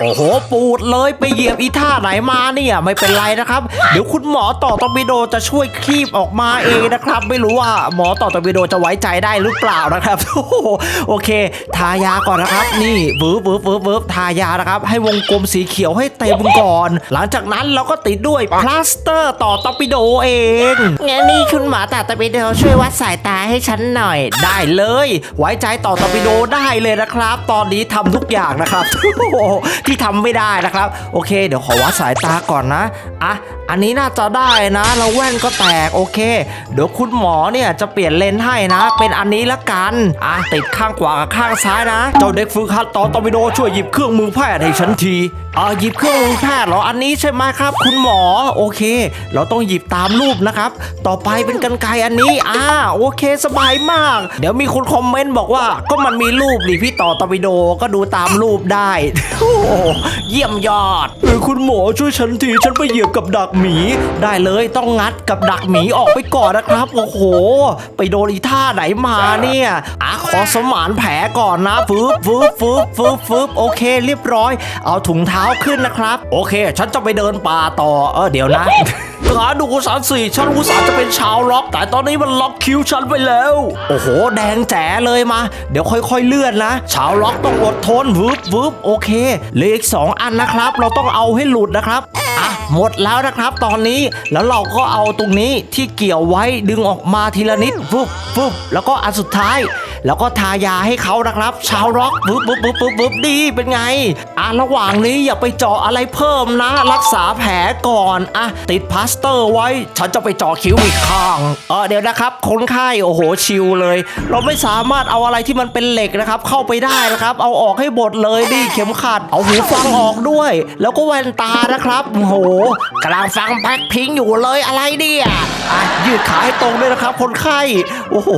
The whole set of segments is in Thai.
โอ้โห ปูดเลยไปเหยียบอีท่าไหนมาเนี่ย ไม่เป็นไรนะครับ เดี๋ยวคุณหมอต่อตอร์ปิโดจะช่วยคีบออกมาเองนะครับ ไม่รู้ว่าหมอต่อตอร์ปิโดจะไว้ใจได้หรือเปล่านะครับโอ้โหโอเค ทายาก่อนนะครับ นี่วืบวืบวืบวืบทายานะครับ ให้วงกลมสีเขียวให้เต็มก่อน หลังจากนั้นเราก็ติดด้วยพลาสเตอร์ต่อตอร์ปิโดเองงั้นนี่คุณหมอต่อตะปิโดช่วยวัดสายตาให้ฉันหน่อยได้เลย ไว้ใจต่อตอร์ปิโดได้เลยนะครับ ตอนนี้ทำทุกอย่างนะครับโอ้โหที่ทำไม่ได้นะครับ โอเค เดี๋ยวขอวัดสายตาก่อนนะอะอันนี้น่าจะได้นะแล้วแว่นก็แตกโอเค เดี๋ยวคุณหมอเนี่ยจะเปลี่ยนเลนส์ให้นะ เป็นอันนี้ละกัน อะติดข้างขวากับข้างซ้ายนะ เจ้าเด็กฝึกหัดต่อตอร์ปิโดช่วยหยิบเครื่องมือแพทย์ให้ฉันทีอ่าหยิบเครื่องมือแพทย์เหรออันนี้ใช่ไหมครับ คุณหมอโอเค เราต้องหยิบตามรูปนะครับ ต่อไปเป็นกันไกอันนี้อ่าโอเคสบายมาก เดี๋ยวมีคนคอมเมนต์บอกว่าก็มันมีรูปดิพี่ต่อตอร์ปิโดก็ดูตามรูปได้โอ้โหเยี่ยมยอดเออคุณหมอช่วยฉันทีฉันไปเหยียบกับดักหมีได้เลยต้องงัดกับดักหมีออกไปก่อนนะครับ โอ้โห ไปโดนอีท่าไหนมาเนี่ยอะขอสมานแผลก่อนนะฟึบฟึบฟึบฟึบฟึบโอเค เรียบร้อย เอาถุงเท้าขึ้นนะครับ โอเค ฉันจะไปเดินป่าต่อเออเดี๋ยวนะหาดูสารสี่ฉันอุตส่าห์จะเป็นชาวล็อก แต่ตอนนี้มันล็อกคิวฉันไปแล้ว โอ้โห แดงแจ๋เลยมา เดี๋ยวค่อยๆเลื่อนนะ ชาวล็อกต้องอดทนวืบวืบโอเคเหลืออีกสองอันนะครับ เราต้องเอาให้หลุดนะครับอะหมดแล้วนะครับับตอนนี้แล้วเราก็เอาตรงนี้ที่เกี่ยวไว้ดึงออกมาทีละนิดฟุบฟุบแล้วก็อันสุดท้าย แล้วก็ทายาให้เขานะครับ ชาวร็อกปึ๊บปึ๊บปึ๊บปึ๊บปึ๊บดีเป็นไงอะระหว่างนี้อย่าไปเจาะอะไรเพิ่มนะ รักษาแผลก่อนอะติดพลาสเตอร์ไว้ ฉันจะไปเจาะคิ้วอีกข้างเออเดี๋ยวนะครับคนไข้โอ้โหชิลเลย เราไม่สามารถเอาอะไรที่มันเป็นเหล็กนะครับ เข้าไปได้นะครับ เอาออกให้หมดเลยดิเข็มขัด เอาหูฟังออกด้วย แล้วก็แว่นตานะครับโอ้โหกำลังฟังแบ็คพิงอยู่เลยอะไรเนี่ยอะยืดขาให้ตรงด้วยนะครับ คนไข้โอ้โห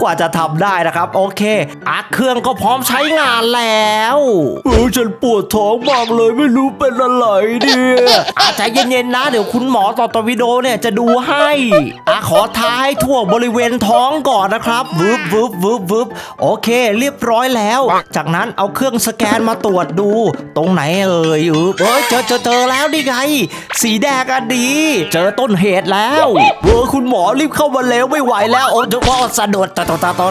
กว่าจะทำได้นะครับ โอเคอะเครื่องก็พร้อมใช้งานแล้วเออฉันปวดท้องมากเลยไม่รู้เป็นอะไรเนี่ยอาใจเย็นๆนะ เดี๋ยวคุณหมอต่อตอวิโดเนี่ยจะดูให้อะขอทาให้ทั่วบริเวณท้องก่อนนะครับวึบวึบวึบวึบโอเค เรียบร้อยแล้ว จากนั้นเอาเครื่องสแกนมาตรวจดู ตรงไหนเอ่ยอึบเอ้ยเจอเจอเจอแล้วนี่ไง สีแดงอะดี เจอต้นเหตุแล้วเออคุณหมอรีบเข้ามาแล้วไม่ไหวแล้ว โอ้เฉพาะสะดุดตาตาตาตา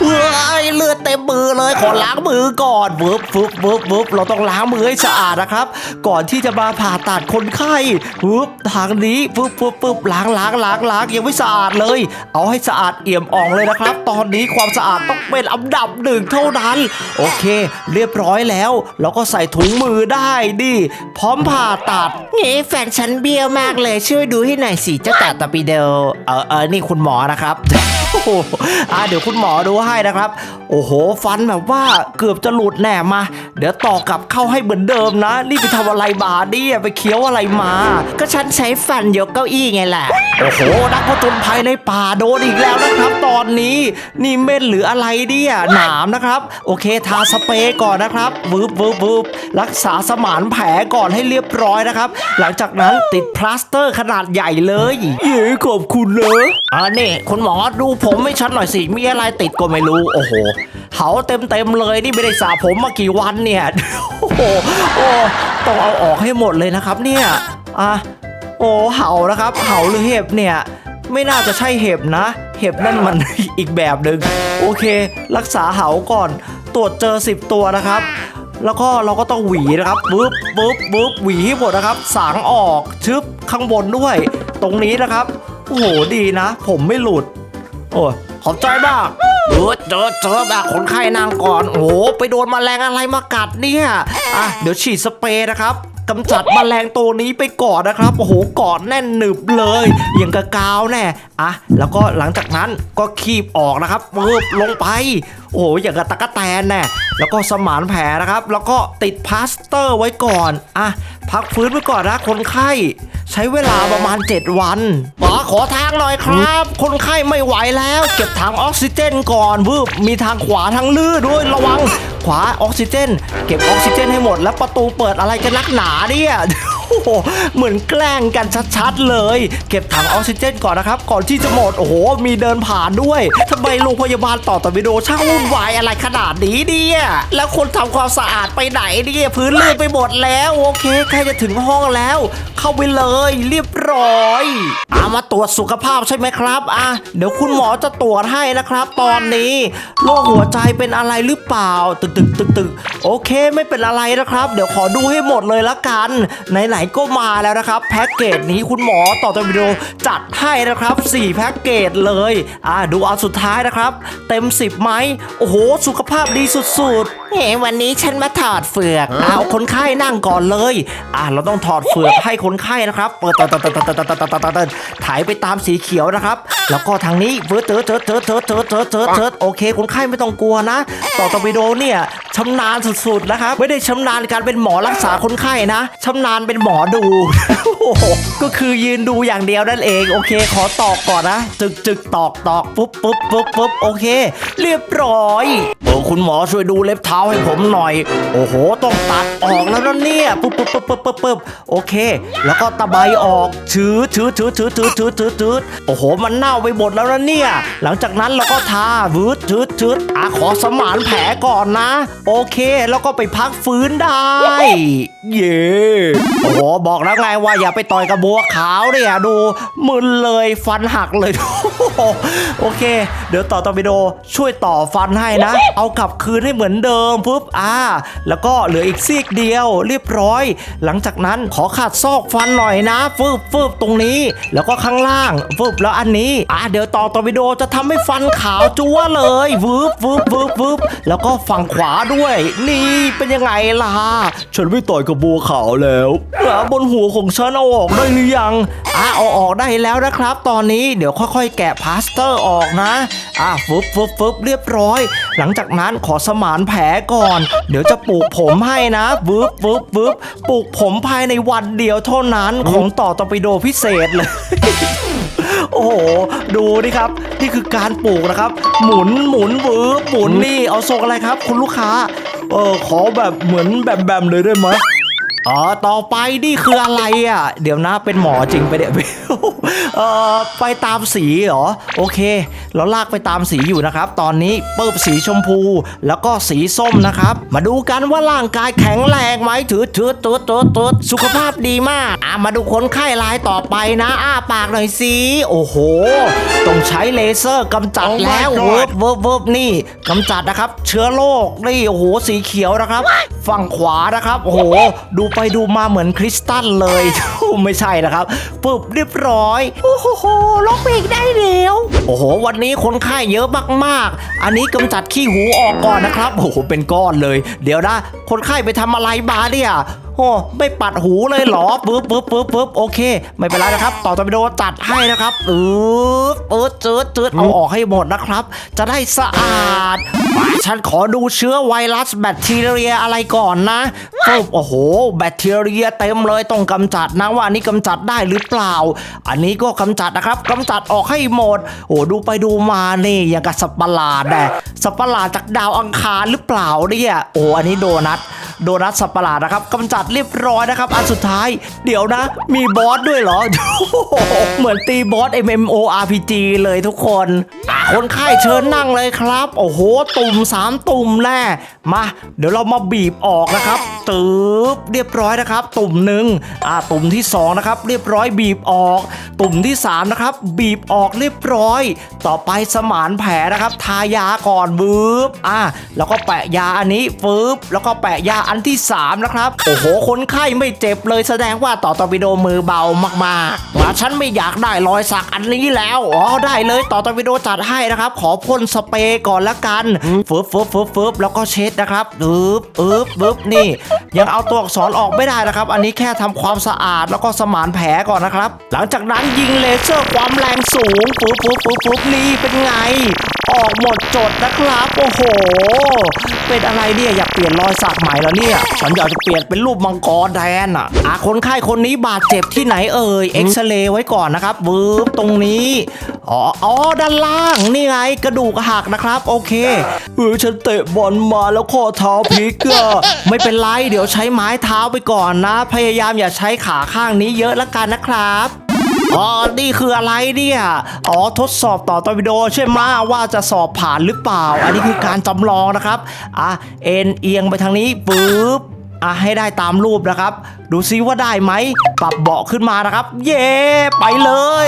เฮ้ยเลือดเต็มมือเลยขอล้างมือก่อนวึบวึบวึบวึบเราต้องล้างมือให้สะอาดนะครับ ก่อนที่จะมาผ่าตัดคนไข้วึบทางนี้วึบวึบวึบล้างล้างล้างล้างยังไม่สะอาดเลย เอาให้สะอาดเอี่ยมอ่องเลยนะครับ ตอนนี้ความสะอาดต้องเป็นอันดับหนึ่งเท่านั้น โอเค เรียบร้อยแล้ว เราก็ใส่ถุงมือได้ดิพร้อมผ่าตัดเฮ้แฟนฉันเบี้ยวมากเลยช่วยดูให้หน่อยสิเจ้าต่ตะปิโดเออเออนี่คุณหมอนะครับโอ้โหอะเดี๋ยวคุณหมอดูให้นะครับ โอ้โห ฟันแบบว่าเกือบจะหลุดแหน่มา เดี๋ยวต่อกลับเข้าให้เหมือนเดิมนะ นี่ไปทำอะไรมาเนี่ยไปเคี้ยวอะไรมา ก็ฉันใช้ฟันยกเก้าอี้ไงล่ะโอ้โหนักผจญภัยในป่าโดนอีกแล้วนะครับ ตอนนี้ นี่เม็ดหรืออะไรเนี่ยหนามนะครับ โอเคทาสเปรย์ก่อนนะครับวืบวืบวืบรักษาสมานแผลก่อนให้เรียบร้อยนะครับ หลังจากนั้นติดพลาสเตอร์ขนาดใหญ่เลยเย้ขอบคุณนะอ่านี่คุณหมอดูผมไม่ชัดหน่อยสิมีอะไรติดก็ไม่รู้โอ้โหเขาเต็มเต็มๆเลยนี่ไม่ได้สระผมมากี่วันเนี่ย โอ้โหต้องเอาออกให้หมดเลยนะครับเนี่ย อะ โอ้เห่านะครับ เห่าหรือเห็บเนี่ย ไม่น่าจะใช่เห็บนะ เห็บนั่นมันอีกแบบหนึ่งโอเค รักษาเห่าก่อน ตรวจเจอ 10 ตัวนะครับแล้วก็เราก็ต้องหวีนะครับปึ๊บปึ๊บปึ๊บหวีให้หมดนะครับ สางออกชึบข้างบนด้วย ตรงนี้นะครับ โอ้โหดีนะ ผมไม่หลุด โอ้ขอบใจมาก เออเจอเจอแบบคนไข้นางก่อน โอ้โหไปโดนแมลงอะไรมากัดเนี่ย อะ เดี๋ยวฉีดสเปรย์นะครับ กำจัดแมลงตัวนี้ไปก่อนนะครับโอ้โหกอดแน่นหนึบเลยอย่างกระกาวแน่อะแล้วก็หลังจากนั้นก็คีบออกนะครับมืบลงไป โอ้โหอย่างกับตะกะแตนแน่แล้วก็สมานแผลนะครับ แล้วก็ติดพลาสเตอร์ไว้ก่อนอะพักฟื้นไว้ก่อนนะคนไข้ใช้เวลาประมาณ 7 วันหมอขอทางหน่อยครับ คนไข้ไม่ไหวแล้ว เก็บถังออกซิเจนก่อนวืบมีทางขวาทางลื่นด้วยระวัง ขวาออกซิเจน เก็บออกซิเจนให้หมดแล้วประตูเปิดอะไรกันนักหนาเนี่ย โอ้โหเหมือนแกล้งกันชัดๆเลย เก็บถังออกซิเจนก่อนนะครับ ก่อนที่จะหมดโอ้โห มีเดินผ่านด้วยทำไมโรงพยาบาลต่อตอร์ปิโดช่างวุ่นวายอะไรขนาดนี้เนี่ยแล้วคนทำความสะอาดไปไหนเนี่ยพื้นลื่นไปหมดแล้วโอเคใกล้จะถึงห้องแล้ว เข้าไปเลยเรียบร้อยอามาตรวจสุขภาพใช่ไหมครับอะเดี๋ยวคุณหมอจะตรวจให้นะครับ ตอนนี้โรคหัวใจเป็นอะไรหรือเปล่าตึกตึกตึกตึกโอเคไม่เป็นอะไรนะครับ เดี๋ยวขอดูให้หมดเลยละกันไหนนก็มาแล้วนะครับแพ็กเกจนี้คุณหมอต่อตัววิดีโอจัดให้นะครับ 4 แพ็กเกจเลยอ่าดูเอาสุดท้ายนะครับ เต็ม 10ไหมโอ้โห สุขภาพดีสุดๆเฮ้วันนี้ฉันมาถอดเฟือกเอาคนไข้นั่งก่อนเลย อ่าเราต้องถอดเฟือกให้คนไข้นะครับเปิดเติร์ดเติร์ดเติร์ดเติร์ดเติร์ดเติร์ดถ่ายไปตามสีเขียวนะครับ แล้วก็ทางนี้เติร์ดเติร์ดเติร์ดเติร์ดเติร์ดเติร์ดเติร์ดโอเค คนไข้ไม่ต้องกลัวนะ ต่อตัววิดีโอเนี่ยชำนาญสุดๆนะครับไม่ได้ชำนาญการเป็นหมอรักษาคนไข้นะชำนาญเป็นหมอดู ก็คือยืนดูอย่างเดียวนั่นเอง โอเค ขอตอกก่อนนะจึกจึกตอกตอกปุ๊บปุ๊บปุ๊บปุ๊บโอเค เรียบร้อยเออคุณหมอช่วยดูเล็บเท้าให้ผมหน่อย โอ้โห ต้องตัดออกแล้วนะเนี่ยปุ๊บปุ๊บปุ๊บปุ๊บปุ๊บปุ๊บโอเค แล้วก็ตะไบออกชืดชืดชืดชืดชืดชืดชืดชืดโอ้โห มันเน่าไปหมดแล้วนะเนี่ย หลังจากนั้นเราก็ทาวืดชืดชืดอะขอสมานแผลก่อนนะโอเค แล้วก็ไปพักฟื้นได้ เย่โอ้บอกแล้วไงว่าอย่าไปต่อยกับบัวขาวเนี่ยดูมึนเลยฟันหักเลย โอเค เดี๋ยวต่อตอร์ปิโดช่วยต่อฟันให้นะ เอากลับคืนให้เหมือนเดิมปุ๊บอ่า แล้วก็เหลืออีกซีกเดียวเรียบร้อย หลังจากนั้นขอขัดซอกฟันหน่อยนะฟึบฟึบตรงนี้ แล้วก็ข้างล่างฟึบแล้วอันนี้อ่าเดี๋ยวต่อตอร์ปิโดจะทำให้ฟันขาวจั๊วเลยวืบวืบวืบวืบแล้วก็ฝั่งขวาด้วยนี่เป็นยังไงล่ะ ฉันไม่ต่อยกับบัวขาวแล้วบนหัวของฉันเอาออกได้หรือยังอะเอาออกได้แล้วนะครับ ตอนนี้เดี๋ยวค่อยๆ แกะพลาสเตอร์ออกนะ อ่าฟึบฟึบฟึบเรียบร้อย หลังจากนั้นขอสมานแผลก่อน เดี๋ยวจะปลูกผมให้นะวึบวึบวึบปลูกผมภายในวันเดียวเท่านั้นของต่อตอร์ปิโดพิเศษเลย โอ้โห ดูนี่ครับ นี่คือการปลูกนะครับ หมุนหมุนวืบหมุนนี่เอาทรงอะไรครับ คุณลูกค้า เออขอแบบเหมือนแบมๆเลยได้ไหม อ๋อต่อไปนี่คืออะไรอะ เดี๋ยวนะเป็นหมอจริงไปเนี่ยเออไปตามสีเหรอ โอเค เราลากไปตามสีอยู่นะครับ ตอนนี้เปิบสีชมพู แล้วก็สีส้มนะครับ มาดูกันว่าร่างกายแข็งแรงไหมถือถือตืดตืดตืดสุขภาพดีมาก อะมาดูคนไข้รายต่อไปนะอ้าปากหน่อยสิโอ้โห ต้องใช้เลเซอร์กำจัด Oh my แล้ว God เวิร์บเวิร์บเวิร์บนี่กำจัดนะครับ เชื้อโรคนี่โอ้โหสีเขียวนะครับ ฝั่งขวานะครับโอ้โหดูไปดูมาเหมือนคริสตัลเลยไม่ใช่นะครับปุ๊บเรียบร้อย โอ้โหล็อกเบรกได้แล้วโอ้โห วันนี้คนไข้เยอะมากๆ อันนี้กำจัดขี้หูออกก่อนนะครับโอ้โหเป็นก้อนเลย เดี๋ยวนะ คนไข้ไปทำอะไรมาเนี่ย โอ้ไม่ปัดหูเลยเหรอปึ๊บปึ๊บปึ๊บปึ๊บโอเค ไม่เป็นไรนะครับ ต่อตอร์ปิโดจัดให้นะครับอืดอืดจืดจืดเอาออกให้หมดนะครับ จะได้สะอาดมาฉันขอดูเชื้อไวรัสแบคทีเรียอะไรก่อนนะปึ๊บโอ้โห แบคทีเรียเต็มเลยต้องกำจัดนะว่าอันนี้กำจัดได้หรือเปล่า อันนี้ก็กำจัดนะครับกำจัดออกให้หมด โอ้ดูไปดูมานี่อย่างกับสัตว์ประหลาดแดสัตว์ประหลาดจากดาวอังคารหรือเปล่าเนี่ยโอ้อันนี้โดนัทโดนัทสัตว์ประหลาดนะครับกำจัดเรียบร้อยนะครับ อันสุดท้าย เดี๋ยวนะ มีบอสด้วยเหรอ เหมือนตีบอส MMORPG เลยทุกคน คนไข้เชิญนั่งเลยครับ โอ้โห ตุ่มสามตุ่มแน่มา เดี๋ยวเรามาบีบออกนะครับตืบเรียบร้อยนะครับ ตุ่มหนึ่งอ่าตุ่มที่สองนะครับเรียบร้อยบีบออก ตุ่มที่สามนะครับบีบออกเรียบร้อย ต่อไปสมานแผลนะครับ ทายาก่อนบืบอ่าแล้วก็แปะยาอันนี้ฟืบแล้วก็แปะยาอันที่สามนะครับโอ้โหคนไข้ไม่เจ็บเลยแสดงว่าต่อตอร์ปิโดมือเบามากๆว่าฉันไม่อยากได้รอยสักอันนี้แล้วอ๋อได้เลยต่อตอร์ปิโดจัดให้นะครับ ขอพ่นสเปรย์ก่อนละกันฟืบฟืบฟืบฟืบแล้วก็เช็ดนะครับฟืบฟืบฟืบนี่ ยังเอาตัวอักษรออกไม่ได้นะครับ อันนี้แค่ทำความสะอาดแล้วก็สมานแผลก่อนนะครับ หลังจากนั้นยิงเลเซอร์ความแรงสูงปุ๊บปุ๊บปุ๊บปุ๊บนี่เป็นไง ออกหมดจดนะครับ โอ้โห เป็นอะไรเนี่ยอยากเปลี่ยนรอยสักใหม่แล้วเนี่ย ฉันอยากจะเปลี่ยนเป็นรูปมังกรแทนอะอะคนไข้คนนี้บาดเจ็บที่ไหนเอ่ยเอ็กซเรย์ไว้ก่อนนะครับวืบตรงนี้อ๋ออ๋อด้านล่างนี่ไงกระดูกหักนะครับ โอเคเออฉันเตะบอลมาแล้วข้อเท้าพลิกอะไม่เป็นไรเดี๋ยวใช้ไม้เท้าไปก่อนนะ พยายามอย่าใช้ขาข้างนี้เยอะละกันนะครับ อ๋อ นี่คืออะไรเนี่ย อ๋อ ทดสอบต่อตอร์ปิโดใช่ไหมว่าจะสอบผ่านหรือเปล่า อันนี้คือการจำลองนะครับ อะ เอ็นเอียงไปทางนี้ปึ๊บอะให้ได้ตามรูปนะครับ ดูซิว่าได้ไหม ปรับเบาะขึ้นมานะครับ เย้ ไปเลย